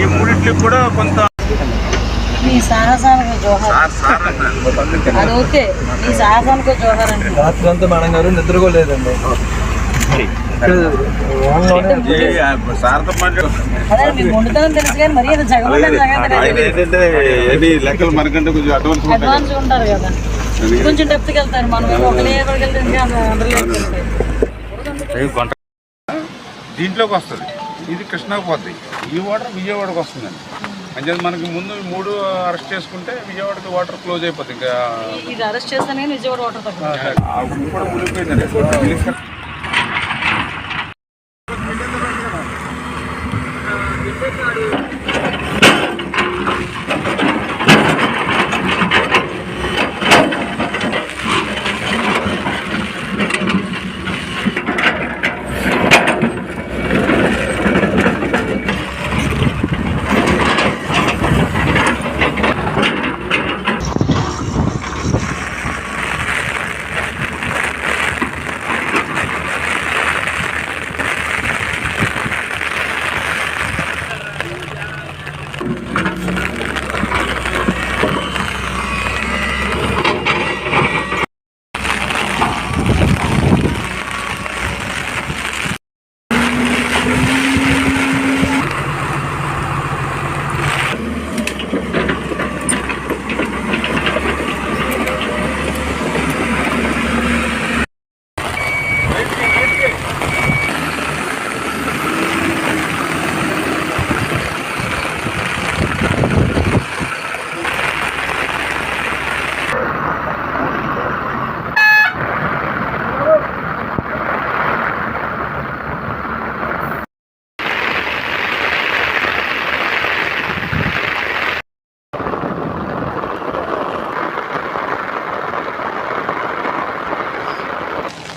ఈ మూడిట్లకి కూడా కొంత మీ సాహసానికి జోహార్. అది ఓకే. మీ సాహసానికి జోహార్ అండి. రాత్రి అంతా మేడం గారు ఏది లెక్కలు మనకంటే కొంచెం అడ్వాన్స్ ఉంటారు కదా. కొంచెం డెప్త్కి వెళ్తారు. మనం ఏమో ఒక లేయర్ వరకు వెళ్తే ఇంకా అందరూ వెళ్తాయి దీంట్లోకి వస్తుంది. ఇది కృష్ణాకు పోతుంది ఈ వాటర్ విజయవాడకు వస్తుందండి. అంటే మనకి ముందు మూడు అరెస్ట్ చేసుకుంటే విజయవాడకి వాటర్ క్లోజ్ అయిపోతుంది ఇంకా. ఇది అరెస్ట్ చేస్తేనే విజయవాడ వాటర్ తగ్గుతుంది. కూడా మునిగిపోయిందండి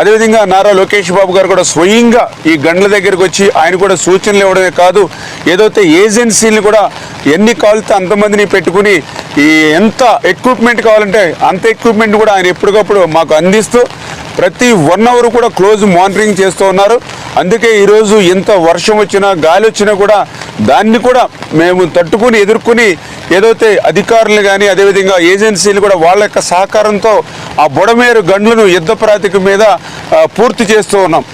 అదేవిధంగా నారా లోకేష్ బాబు గారు కూడా స్వయంగా ఈ గండ్ల దగ్గరికి వచ్చి ఆయన కూడా సూచనలు ఇవ్వడమే కాదు ఏదైతే ఏజెన్సీని కూడా ఎన్ని కావాలితే అంతమందిని పెట్టుకుని ఈ ఎంత ఎక్విప్మెంట్ కావాలంటే అంత ఎక్విప్మెంట్ కూడా ఆయన ఎప్పటికప్పుడు మాకు అందిస్తూ ప్రతి వన్ అవర్ కూడా క్లోజ్ మానిటరింగ్ చేస్తూ ఉన్నారు. అందుకే ఈరోజు ఎంత వర్షం వచ్చినా గాలి వచ్చినా కూడా దాన్ని కూడా మేము తట్టుకుని ఎదుర్కొని ఏదైతే అధికారులు కానీ అదేవిధంగా ఏజెన్సీలు కూడా వాళ్ళ యొక్క సహకారంతో ఆ బుడమేరు గండ్లను యుద్ధ ప్రాతిక మీద పూర్తి చేస్తూ ఉన్నాం.